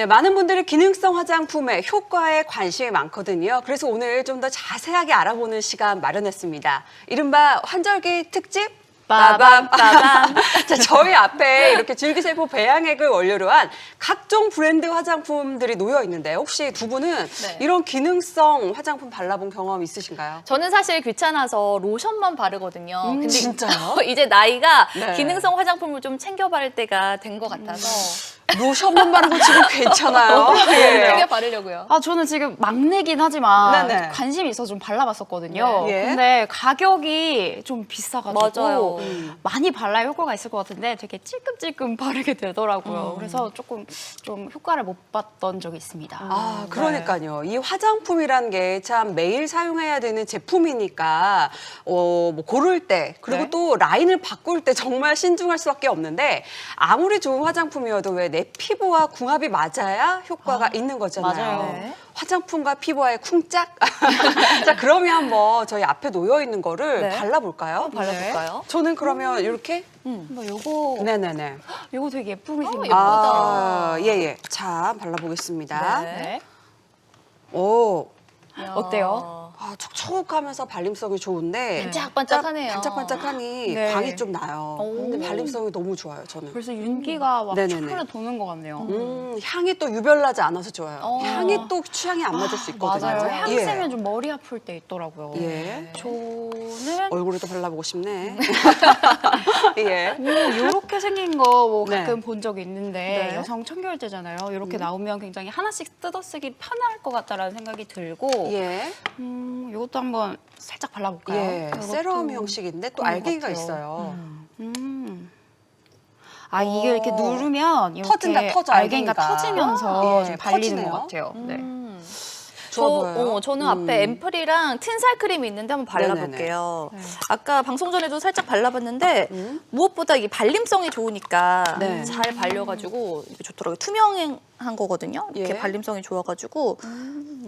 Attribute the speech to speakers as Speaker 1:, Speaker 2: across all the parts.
Speaker 1: 네, 많은 분들이 기능성 화장품의 효과에 관심이 많거든요. 그래서 오늘 좀 더 자세하게 알아보는 시간 마련했습니다. 이른바 환절기 특집
Speaker 2: 빠밤, 빠밤.
Speaker 1: 자, 저희 앞에 이렇게 줄기세포 배양액을 원료로 한 각종 브랜드 화장품들이 놓여 있는데 혹시 두 분은
Speaker 2: 네.
Speaker 1: 이런 기능성 화장품 발라본 경험 있으신가요?
Speaker 2: 저는 사실 귀찮아서 로션만 바르거든요.
Speaker 1: 음, 진짜요?
Speaker 2: 이제 나이가
Speaker 1: 네.
Speaker 2: 기능성 화장품을 좀 챙겨 바를 때가 된 것 같아서
Speaker 1: 로션만 바르고 지금 괜찮아요. 예.
Speaker 2: 챙겨 바르려고요.
Speaker 3: 아, 저는 지금 막내긴 하지만
Speaker 1: 네네.
Speaker 3: 관심이 있어서 좀 발라봤었거든요.
Speaker 1: 네. 예.
Speaker 3: 근데 가격이 좀 비싸가지고
Speaker 2: 맞아요.
Speaker 1: 음.
Speaker 3: 많이 발라야 효과가 있을 것 같은데 되게 찔끔찔끔 바르게 되더라고요. 그래서 조금 좀 효과를 못 봤던 적이 있습니다.
Speaker 1: 아, 그러니까요. 이 화장품이란 게 참 매일 사용해야 되는 제품이니까 어, 뭐 고를 때 그리고
Speaker 3: 네.
Speaker 1: 또 라인을 바꿀 때 정말 신중할 수밖에 없는데 아무리 좋은 화장품이어도 왜 내 피부와 궁합이 맞아야 효과가 있는 거잖아요.
Speaker 3: 맞아요.
Speaker 2: 네.
Speaker 1: 화장품과 피부와의 쿵짝. 자, 그러면 한번 저희 앞에 놓여 있는 거를
Speaker 2: 네.
Speaker 1: 발라볼까요?
Speaker 2: 발라볼까요?
Speaker 1: 저는 그러면 이렇게
Speaker 3: 뭐 요거
Speaker 1: 네네네.
Speaker 3: 요거 되게 예쁘게
Speaker 2: 어,
Speaker 3: 생겼
Speaker 2: 예쁘다.
Speaker 1: 아, 예, 예. 자, 발라보겠습니다.
Speaker 2: 네.
Speaker 3: 네.
Speaker 1: 오.
Speaker 3: 어때요?
Speaker 1: 아, 촉촉하면서 발림성이 좋은데
Speaker 2: 반짝반짝하네요.
Speaker 1: 반짝반짝하니
Speaker 3: 네.
Speaker 1: 광이 좀 나요.
Speaker 2: 오.
Speaker 1: 근데 발림성이 너무 좋아요, 저는.
Speaker 3: 벌써 윤기가 막
Speaker 1: 네네네.
Speaker 3: 촤르 도는 것 같네요.
Speaker 1: 음, 향이 또 유별나지 않아서 좋아요.
Speaker 2: 어.
Speaker 1: 향이 또 취향이 안 맞을 수 있거든요.
Speaker 3: 맞아요.
Speaker 2: 맞아요.
Speaker 3: 향
Speaker 1: 예.
Speaker 3: 세면 좀 머리 아플 때 있더라고요.
Speaker 1: 예.
Speaker 3: 저는
Speaker 1: 얼굴에도 발라보고 싶네. 예.
Speaker 3: 이렇게 생긴 거 뭐
Speaker 1: 네.
Speaker 3: 가끔 본 적이 있는데
Speaker 1: 네.
Speaker 3: 여성 청결제잖아요. 이렇게 나오면 굉장히 하나씩 뜯어 쓰기 편할 것 같다라는 생각이 들고
Speaker 1: 예.
Speaker 3: 음, 이것도 한번 살짝 발라볼까요?
Speaker 1: 예.
Speaker 3: 이것도
Speaker 1: 세럼 형식인데 또
Speaker 3: 그런 것
Speaker 1: 알갱이가
Speaker 3: 같아요.
Speaker 1: 있어요.
Speaker 3: 음. 아 이게 이렇게 누르면 이렇게
Speaker 1: 터진다, 터져,
Speaker 3: 알갱이가
Speaker 1: 알갱이가.
Speaker 3: 터지면서
Speaker 1: 예,
Speaker 3: 좀 발리는
Speaker 1: 퍼지네요.
Speaker 3: 것 같아요. 네.
Speaker 2: 음.
Speaker 1: 좋아
Speaker 2: 저,
Speaker 1: 보여요.
Speaker 2: 어, 저는
Speaker 1: 음.
Speaker 2: 앞에 앰플이랑 틴살 크림이 있는데 한번 발라볼게요.
Speaker 3: 네네네. 네.
Speaker 2: 아까 방송 전에도 살짝 발라봤는데
Speaker 1: 음.
Speaker 2: 무엇보다 이 발림성이 좋으니까
Speaker 1: 네.
Speaker 2: 잘 발려가지고 이게 좋더라고요. 투명한 거거든요. 이렇게
Speaker 1: 예.
Speaker 2: 발림성이 좋아가지고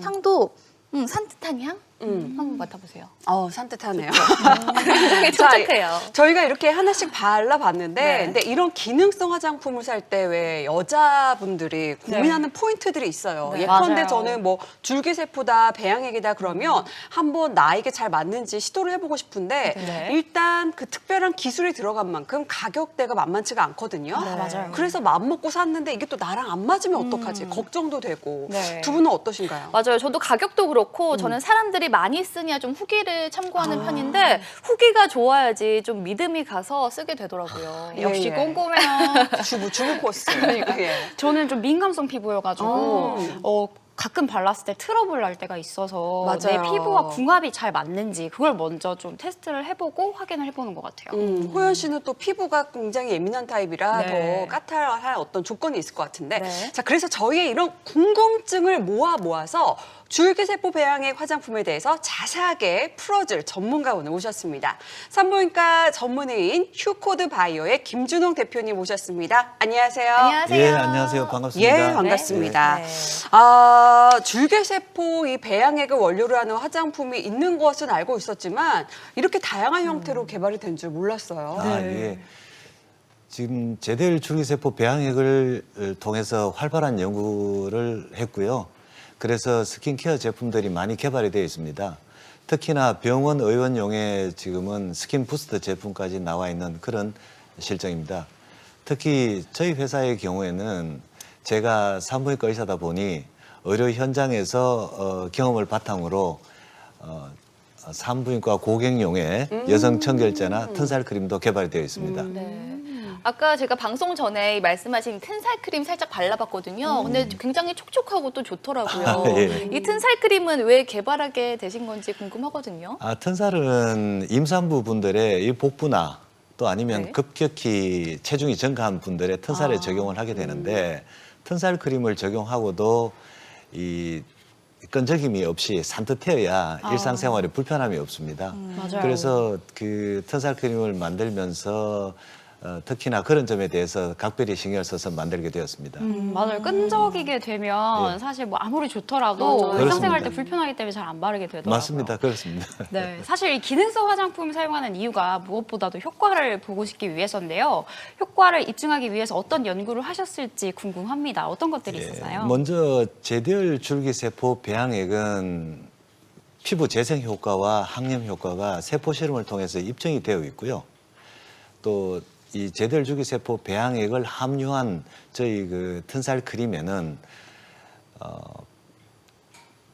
Speaker 2: 향도 음, 산뜻한 향
Speaker 1: 음.
Speaker 2: 한번 맡아보세요.
Speaker 1: 어, 산뜻하네요.
Speaker 2: 굉장히
Speaker 1: 자,
Speaker 2: 촉촉해요.
Speaker 1: 저희가 이렇게 하나씩 발라봤는데,
Speaker 2: 네.
Speaker 1: 근데 이런 기능성 화장품을 살 때 왜 여자분들이 고민하는 포인트들이 있어요.
Speaker 2: 네.
Speaker 1: 예컨대
Speaker 3: 맞아요.
Speaker 1: 저는 뭐 줄기세포다, 배양액이다 그러면 한번 나에게 잘 맞는지 시도를 해보고 싶은데,
Speaker 3: 네.
Speaker 1: 일단 그 특별한 기술이 들어간 만큼 가격대가 만만치가 않거든요.
Speaker 3: 네, 맞아요.
Speaker 1: 그래서 마음먹고 샀는데 이게 또 나랑 안 맞으면 어떡하지? 걱정도 되고.
Speaker 3: 네.
Speaker 1: 두 분은 어떠신가요?
Speaker 2: 맞아요. 저도 가격도
Speaker 1: 음.
Speaker 2: 그렇고 저는 사람들이 많이 쓰냐 좀 후기를 참고하는
Speaker 1: 아.
Speaker 2: 편인데 후기가 좋아야지 좀 믿음이 가서 쓰게 되더라고요.
Speaker 1: 예,
Speaker 3: 역시
Speaker 1: 예.
Speaker 3: 꼼꼼해요.
Speaker 1: 주부, 주부 코스. 예.
Speaker 3: 저는 좀 민감성 피부여가지고
Speaker 1: 음.
Speaker 3: 어, 가끔 발랐을 때 트러블 날 때가 있어서 내
Speaker 1: 맞아요.
Speaker 3: 피부와 궁합이 잘 맞는지 그걸 먼저 좀 테스트를 해보고 확인을 해보는 것 같아요.
Speaker 1: 음, 호연 씨는 또 피부가 굉장히 예민한 타입이라
Speaker 3: 네.
Speaker 1: 더 까탈할 어떤 조건이 있을 것 같은데.
Speaker 2: 네.
Speaker 1: 자, 그래서 저희의 이런 궁금증을 모아 모아서 줄기세포 배양액 화장품에 대해서 자세하게 풀어줄 전문가 오늘 모셨습니다. 산부인과 전문의인 휴코드 바이오의 김준홍 대표님 모셨습니다. 안녕하세요.
Speaker 2: 안녕하세요.
Speaker 4: 예, 안녕하세요. 반갑습니다.
Speaker 1: 예, 반갑습니다.
Speaker 2: 네.
Speaker 1: 아, 줄기세포 이 배양액을 원료로 하는 화장품이 있는 것은 알고 있었지만 이렇게 다양한 형태로 개발이 된 줄 몰랐어요.
Speaker 4: 아, 예. 지금 제대일 줄기세포 배양액을 통해서 활발한 연구를 했고요. 그래서 스킨케어 제품들이 많이 개발이 되어 있습니다. 특히나 병원 의원용의 지금은 스킨 부스터 제품까지 나와 있는 그런 실정입니다. 특히 저희 회사의 경우에는 제가 산부인과 의사다 보니 의료 현장에서 어, 경험을 바탕으로 어, 산부인과 고객용의 여성 청결제나 튼살 크림도 개발되어 있습니다.
Speaker 2: 네. 아까 제가 방송 전에 이 말씀하신 튼살 크림 살짝 발라봤거든요. 근데 굉장히 촉촉하고 또 좋더라고요.
Speaker 4: 아, 예.
Speaker 2: 이 튼살 크림은 왜 개발하게 되신 건지 궁금하거든요.
Speaker 4: 아, 튼살은 임산부 분들의 이 복부나 또 아니면
Speaker 2: 네.
Speaker 4: 급격히 체중이 증가한 분들의 튼살에
Speaker 2: 아,
Speaker 4: 적용을 하게 되는데 튼살 크림을 적용하고도 이 끈적임이 없이 산뜻해야 일상생활에 불편함이 없습니다.
Speaker 3: 맞아요.
Speaker 4: 그래서 그 튼살 크림을 만들면서 어, 특히나 그런 점에 대해서 각별히 신경을 써서 만들게 되었습니다.
Speaker 3: 음, 맞아요. 끈적이게 되면
Speaker 4: 예.
Speaker 3: 사실 뭐 아무리 좋더라도
Speaker 1: 맞아요.
Speaker 3: 일상생활 때
Speaker 4: 그렇습니다.
Speaker 3: 불편하기 때문에 잘 안 바르게 되더라고요.
Speaker 4: 맞습니다. 그렇습니다.
Speaker 3: 네, 사실 이 기능성 화장품을 사용하는 이유가 무엇보다도 효과를 보고 싶기 위해서인데요. 효과를 입증하기 위해서 어떤 연구를 하셨을지 궁금합니다. 어떤 것들이
Speaker 4: 예,
Speaker 3: 있었나요?
Speaker 4: 먼저 제대열 줄기세포 배양액은 피부 재생 효과와 항염 효과가 세포 실험을 통해서 입증이 되어 있고요. 또 이 제대열 줄기세포 배양액을 함유한 저희 그 튼살 크림에는 어,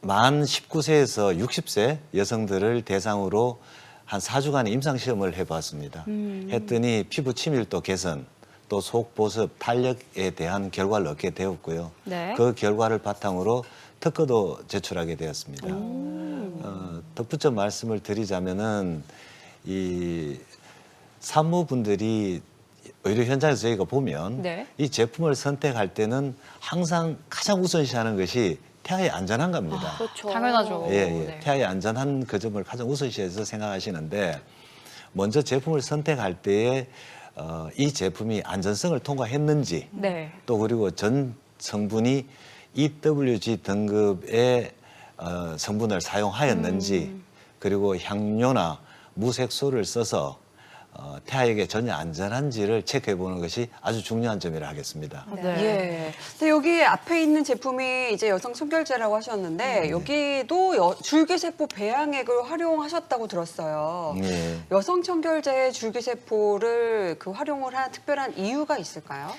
Speaker 4: 만 19세에서 60세 여성들을 대상으로 한 4주간의 임상 시험을 해봤습니다. 했더니 피부 친밀도 개선, 또 속 보습, 탄력에 대한 결과를 얻게 되었고요.
Speaker 3: 네.
Speaker 4: 그 결과를 바탕으로 특허도 제출하게 되었습니다. 어, 덧붙여 말씀을 드리자면은 이 산모분들이 의료 현장에서 저희가 보면
Speaker 3: 네.
Speaker 4: 이 제품을 선택할 때는 항상 가장 우선시하는 것이 태아의 안전한 겁니다.
Speaker 2: 그렇죠.
Speaker 3: 당연하죠.
Speaker 4: 예, 예.
Speaker 3: 네.
Speaker 4: 태아의 안전한 그 점을 가장 우선시해서 생각하시는데 먼저 제품을 선택할 때에 어, 이 제품이 안전성을 통과했는지
Speaker 3: 네.
Speaker 4: 또 그리고 전 성분이 EWG 등급의 어, 성분을 사용하였는지 그리고 향료나 무색소를 써서 어, 태아에게 전혀 안전한지를 체크해 보는 것이 아주 중요한 점이라 하겠습니다.
Speaker 3: 네.
Speaker 1: 예. 근데 여기 앞에 있는 제품이 이제 여성 청결제라고 하셨는데 여기도 여- 줄기세포 배양액을 활용하셨다고 들었어요.
Speaker 4: 예.
Speaker 1: 여성 청결제 줄기세포를 그 활용을 한 특별한 이유가 있을까요?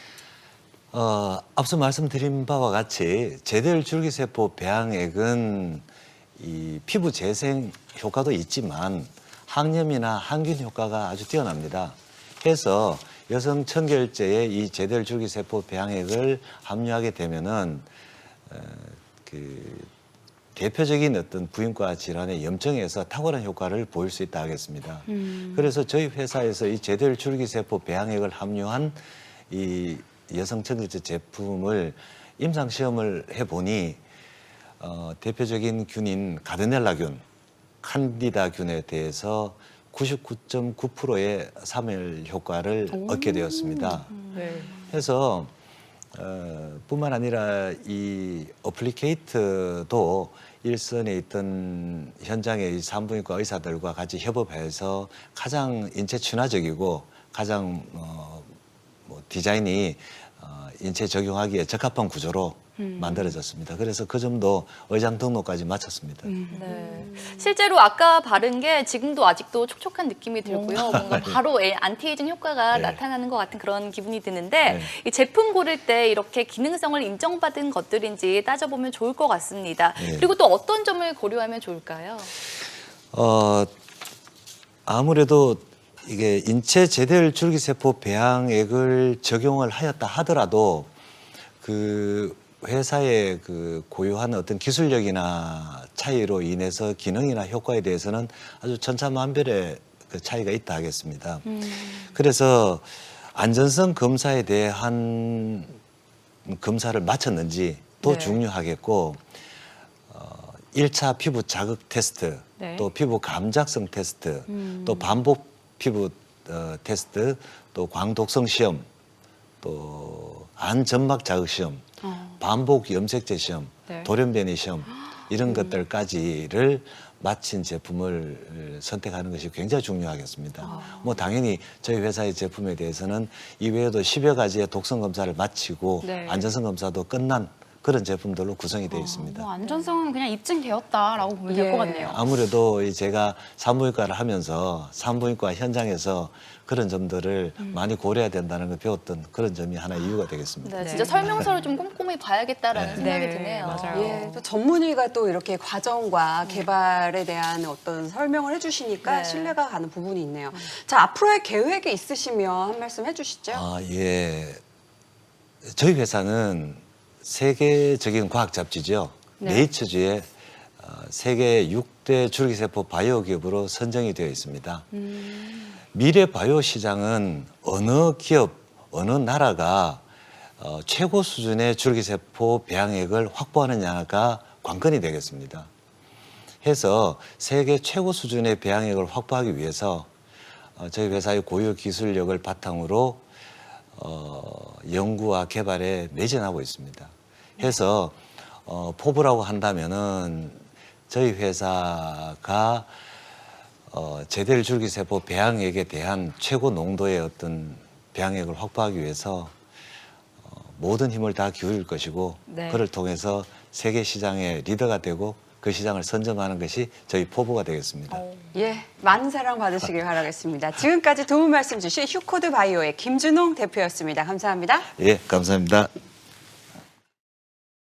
Speaker 4: 어, 앞서 말씀드린 바와 같이 제대열 줄기세포 배양액은 이 피부 재생 효과도 있지만 항염이나 항균 효과가 아주 뛰어납니다. 해서 여성 청결제에 이 제대열 줄기세포 배양액을 함유하게 되면은 어, 그 대표적인 어떤 부인과 질환의 염증에서 탁월한 효과를 보일 수 있다 하겠습니다. 그래서 저희 회사에서 이 제대열 줄기세포 배양액을 함유한 이 여성 청결제 제품을 임상 시험을 해 보니 어, 대표적인 균인 가드넬라균, 칸디다균에 대해서 99.9%의 사멸 효과를 얻게 되었습니다.
Speaker 3: 네.
Speaker 4: 해서 어, 뿐만 아니라 이 어플리케이트도 일선에 있던 현장의 이 산부인과 의사들과 같이 협업해서 가장 인체 친화적이고 가장 어, 뭐 디자인이 어, 인체 적용하기에 적합한 구조로 만들어졌습니다. 그래서 그 점도 의장 등록까지 마쳤습니다.
Speaker 2: 네. 실제로 아까 바른 게 지금도 아직도 촉촉한 느낌이 들고요. 뭔가 바로 애- 안티에이징 효과가
Speaker 4: 네.
Speaker 2: 나타나는 것 같은 그런 기분이 드는데
Speaker 4: 네.
Speaker 2: 이 제품 고를 때 이렇게 기능성을 인정받은 것들인지 따져보면 좋을 것 같습니다.
Speaker 4: 네.
Speaker 2: 그리고 또 어떤 점을 고려하면 좋을까요?
Speaker 4: 어, 아무래도 이게 인체 제대열 줄기세포 배양액을 적용을 하였다 하더라도 그 회사의 그 고유한 어떤 기술력이나 차이로 인해서 기능이나 효과에 대해서는 아주 천차만별의 그 차이가 있다 하겠습니다. 그래서 안전성 검사에 대한 검사를 마쳤는지 또
Speaker 3: 네.
Speaker 4: 중요하겠고 어, 1차 피부 자극 테스트,
Speaker 3: 네.
Speaker 4: 또 피부 감작성 테스트, 또 반복 피부 어, 테스트, 또 광독성 시험, 또 안점막 자극 시험,
Speaker 3: 어.
Speaker 4: 반복 염색제 시험,
Speaker 3: 네.
Speaker 4: 돌연변이 시험 이런 것들까지를 마친 제품을 선택하는 것이 굉장히 중요하겠습니다.
Speaker 3: 아.
Speaker 4: 뭐 당연히 저희 회사의 제품에 대해서는 이외에도 10여 가지의 독성 검사를 마치고
Speaker 3: 네.
Speaker 4: 안전성 검사도 끝난 그런 제품들로 구성이 되어 있습니다.
Speaker 3: 뭐 안전성은 그냥 입증되었다라고 보면 될
Speaker 1: 예.
Speaker 3: 것 같네요.
Speaker 4: 아무래도 이 제가 산부인과를 하면서 산부인과 현장에서 그런 점들을
Speaker 3: 음.
Speaker 4: 많이 고려해야 된다는 걸 배웠던 그런 점이 하나 의 이유가 되겠습니다.
Speaker 2: 네,
Speaker 3: 네.
Speaker 2: 진짜 설명서를 좀 꼼꼼히 봐야겠다라는
Speaker 4: 네.
Speaker 2: 생각이
Speaker 3: 네,
Speaker 2: 드네요.
Speaker 3: 맞아요.
Speaker 1: 예, 또 전문의가 또 이렇게 과정과 개발에 대한 어떤 설명을 해주시니까
Speaker 2: 네.
Speaker 1: 신뢰가 가는 부분이 있네요. 자, 앞으로의 계획이 있으시면 한 말씀 해주시죠.
Speaker 4: 아, 예. 저희 회사는 세계적인 과학 잡지죠.
Speaker 3: 네.
Speaker 4: 네이처주의 어, 세계 6대 줄기세포 바이오 기업으로 선정이 되어 있습니다. 미래 바이오 시장은 어느 기업, 어느 나라가 어, 최고 수준의 줄기세포 배양액을 확보하느냐가 관건이 되겠습니다. 해서 세계 최고 수준의 배양액을 확보하기 위해서 어, 저희 회사의 고유 기술력을 바탕으로 어, 연구와 개발에 매진하고 있습니다. 해서 어, 포부라고 한다면은 저희 회사가 어, 제대를 줄기세포 배양액에 대한 최고 농도의 어떤 배양액을 확보하기 위해서 어, 모든 힘을 다 기울일 것이고
Speaker 3: 네.
Speaker 4: 그를 통해서 세계 시장의 리더가 되고 그 시장을 선점하는 것이 저희 포부가 되겠습니다.
Speaker 1: 예, 많은 사랑 받으시길 바라겠습니다. 지금까지 도움 말씀 주신 휴코드 바이오의 김준홍 대표였습니다. 감사합니다.
Speaker 4: 예, 감사합니다.